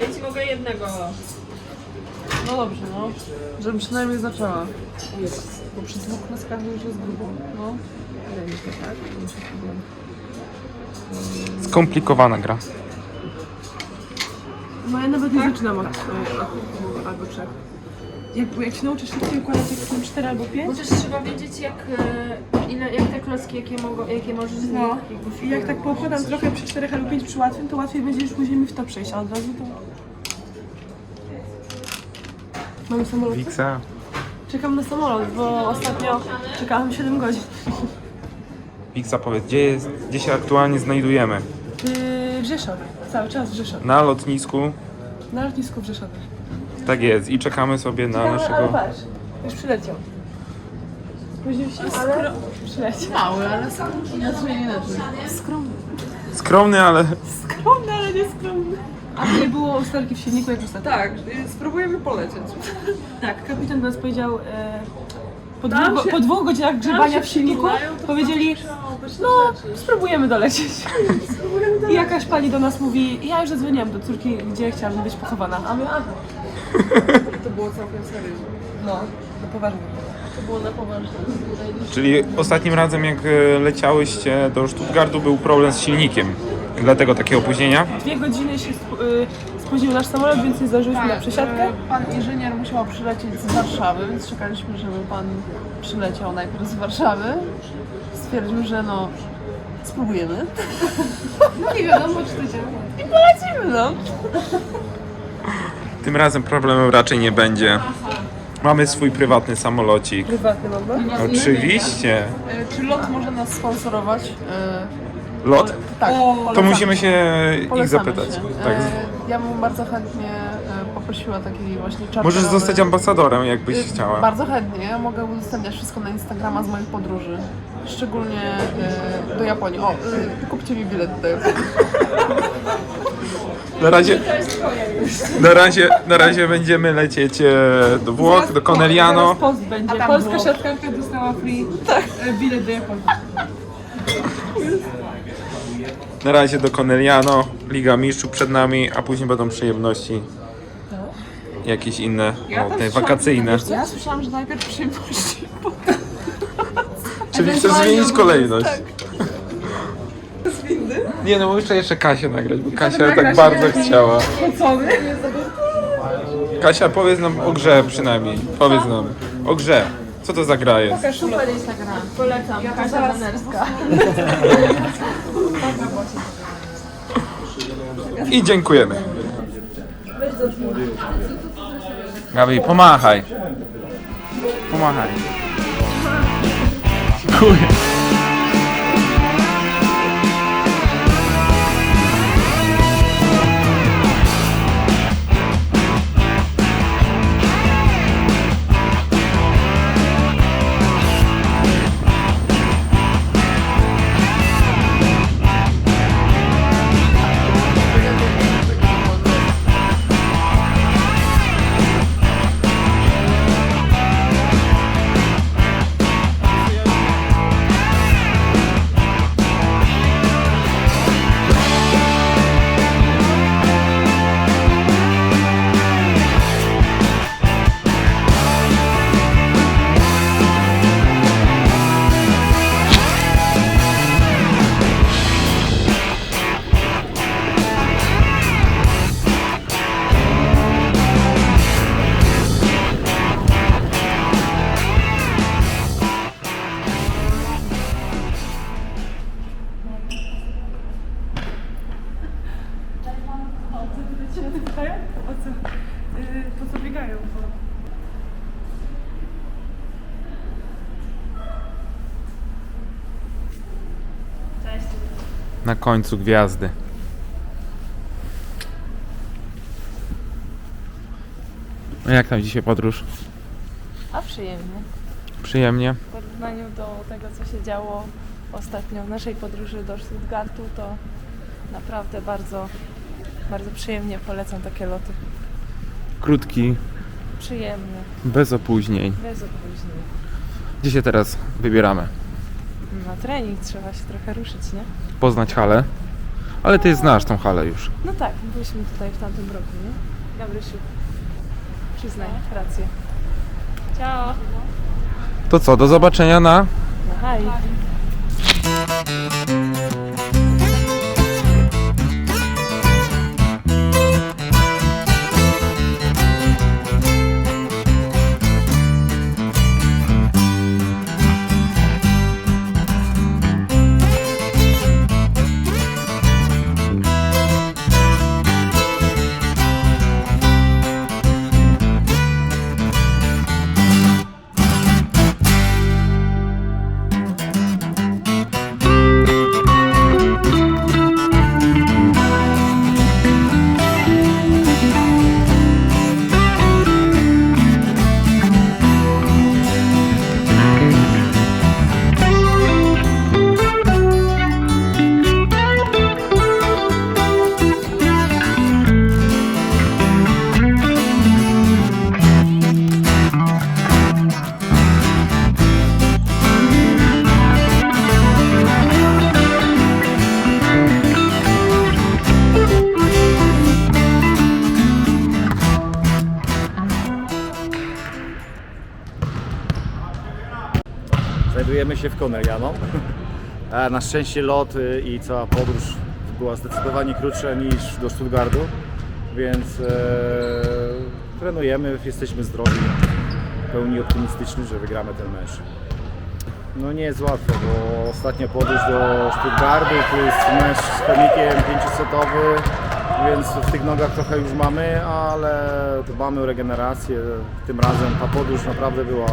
Ja ci mogę jednego. No dobrze, no. Żebym przynajmniej zaczęła. Bo przy dwóch klaskach już jest grubo. No. Tak? Skomplikowana gra. No ja nawet nie zaczynam od, od, od albo trzech. Jak, jak się nauczysz szybciej układać, jak są cztery albo pięć, Bo też trzeba wiedzieć jak, e, ile, jak te klocki, jakie, mogą, jakie możesz z nich no. jakby I jak tak poukładam trochę przy czterech albo pięć przy łatwym, to łatwiej będzie już później mi w to przejść, a od razu to... Mamy samolot? Wiksa. Czekam na samolot, bo ostatnio czekałam 7 godzin. Wiksa, powiedz, gdzie, jest, gdzie się aktualnie znajdujemy? Yy, w Rzeszowie, cały czas w Rzeszowie. Na lotnisku. Na lotnisku w Rzeszowie. Tak jest. I czekamy sobie na Ale, naszego... patrz, już przyleciał. Spóźnił się, ale. Mały, ale sam inaczej inaczej. Skromny. Skromny, ale... Skromny, ale nie skromny. A nie było usterki w silniku jak ostatnio. Tak, spróbujemy polecieć. Tak, kapitan do nas powiedział, e, po, Tam dwóch, się- po dwóch godzinach grzebania w silniku przytulają, to powiedzieli, no spróbujemy dolecieć. I jakaś pani do nas mówi, ja już zadzwoniłam do córki, gdzie chciałabym być pochowana. A my, aha, To było całkiem serio. no, to poważnie. To było na poważnie. Czyli ostatnim razem, jak e, leciałyście do Stuttgartu, był problem z silnikiem. Dlatego takie opóźnienia. Dwie godziny się y, spóźnił nasz samolot, więc nie zdążyliśmy na przesiadkę. e, Pan inżynier musiał przylecieć z Warszawy, więc czekaliśmy, żeby pan przyleciał najpierw z Warszawy. Stwierdził, że no spróbujemy. No nie wiadomo, czy to działa. Lecimy no. Tym razem problemu raczej nie będzie. Mamy swój prywatny samolocik. Prywatny mam, no? Oczywiście. E, Czy lot może nas sponsorować? E, Lot? Tak, To polecamy musimy się ich Polecamy zapytać. Się. Tak. E, ja bym bardzo chętnie e, poprosiła taki właśnie czarny. Możesz zostać ambasadorem, jakbyś chciała. Bardzo chętnie. Ja mogę udostępniać wszystko na Instagrama z moich podróży. Szczególnie do Japonii. O, kupcie mi bilet do Japonii. Na razie, na razie, na razie będziemy lecieć e, do Włoch, do Coneliano. Zaraz post będzie. tam Polska było. siatkarka dostała free e, bilet do Japonii. Na razie do Coneliano, Liga Mistrzów przed nami, a później będą przyjemności. Jakieś inne, o, te wakacyjne. Ja słyszałam, że najpierw przyjemności. Czyli chcesz zmienić kolejność. Nie no, muszę jeszcze Kasię nagrać, bo Kasia tak bardzo chciała. Kasia, powiedz nam o grze przynajmniej. Powiedz nam. O grze. Co to za gra jest? Super jest ta gra. Polecam. Kasia Danerska. I dziękujemy. Gabi, pomachaj. Pomachaj. Dziękuję. Końcu gwiazdy. No jak tam dzisiaj podróż? A przyjemnie. Przyjemnie? W porównaniu do tego, co się działo ostatnio w naszej podróży do Stuttgartu, to naprawdę bardzo, bardzo przyjemnie polecam takie loty. Krótki, Przyjemnie, Bez opóźnień. bez opóźnień. Gdzie się teraz wybieramy? Na trening trzeba się trochę ruszyć, nie? Poznać halę. Ale ty znasz tą halę już. No tak, byliśmy tutaj w tamtym roku, nie? Gabrysiu, przyznaj, rację. Ciao! To co, do zobaczenia na... No hej! Znajdujemy się w Koneriano. Na szczęście lot y, i cała podróż była zdecydowanie krótsza niż do Stuttgartu, więc e, trenujemy, jesteśmy zdrowi, pełni optymistyczni, że wygramy ten mecz. No nie jest łatwo, bo ostatnia podróż do Stuttgartu to jest mecz z chemikiem pięciusetowy, więc w tych nogach trochę już mamy, ale dbamy o regenerację. Tym razem ta podróż naprawdę była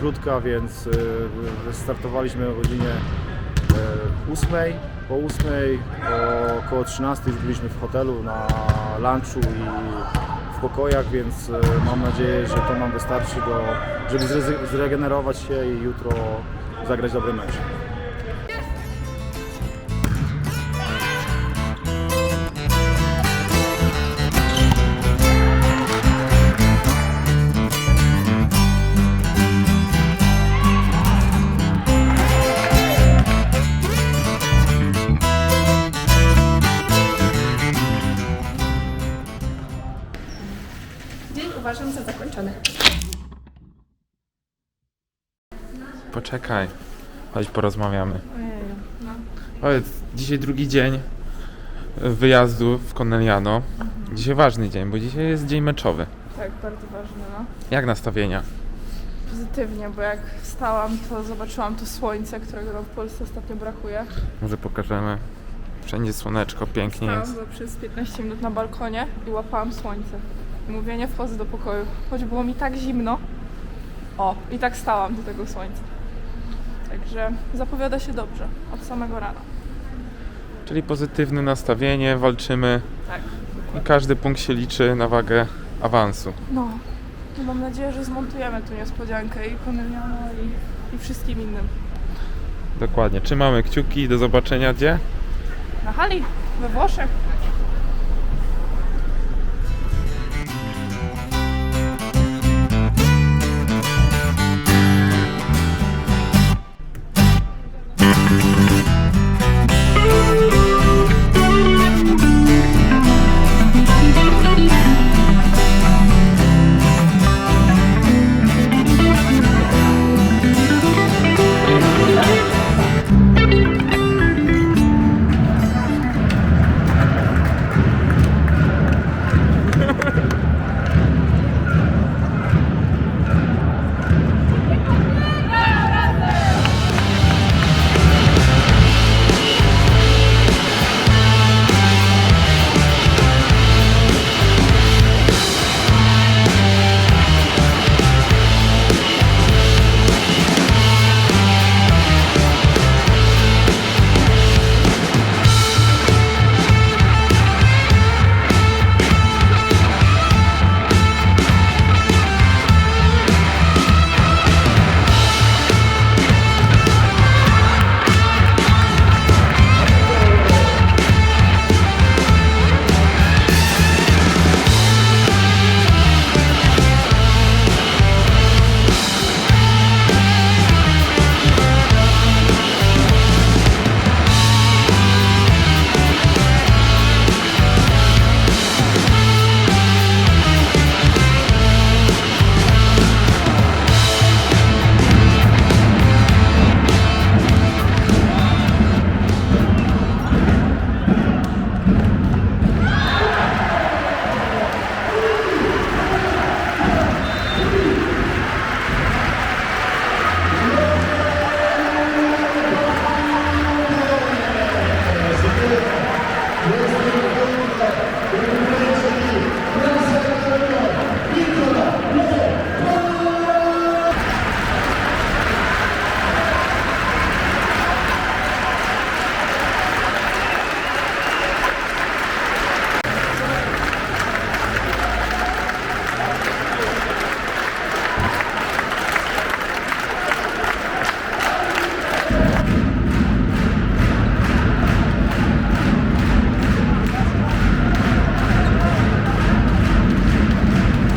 krótka, więc y, startowaliśmy o godzinie e, 8. Po 8, o około 13 już byliśmy w hotelu na lunchu i w pokojach, więc e, mam nadzieję, że to nam wystarczy, do, żeby zregenerować się i jutro zagrać dobry mecz. Poczekaj. Chodź porozmawiamy. Powiedz, dzisiaj drugi dzień wyjazdu w Corneliano. Dzisiaj ważny dzień, bo dzisiaj jest dzień meczowy. Tak, bardzo ważne, no. Jak nastawienia? Pozytywnie, bo jak wstałam, to zobaczyłam to słońce, którego nam w Polsce ostatnio brakuje. Może pokażemy. Wszędzie słoneczko, pięknie Stałam jest. przez 15 minut na balkonie i łapałam słońce. I mówię, nie wchodzę do pokoju, choć było mi tak zimno. O, i tak stałam do tego słońca. Także zapowiada się dobrze, od samego rana. Czyli pozytywne nastawienie, walczymy Tak. i każdy punkt się liczy na wagę awansu. No, i mam nadzieję, że zmontujemy tu niespodziankę i Corneliano i, i wszystkim innym. Dokładnie. Trzymamy kciuki. Do zobaczenia gdzie? Na hali, we Włoszech.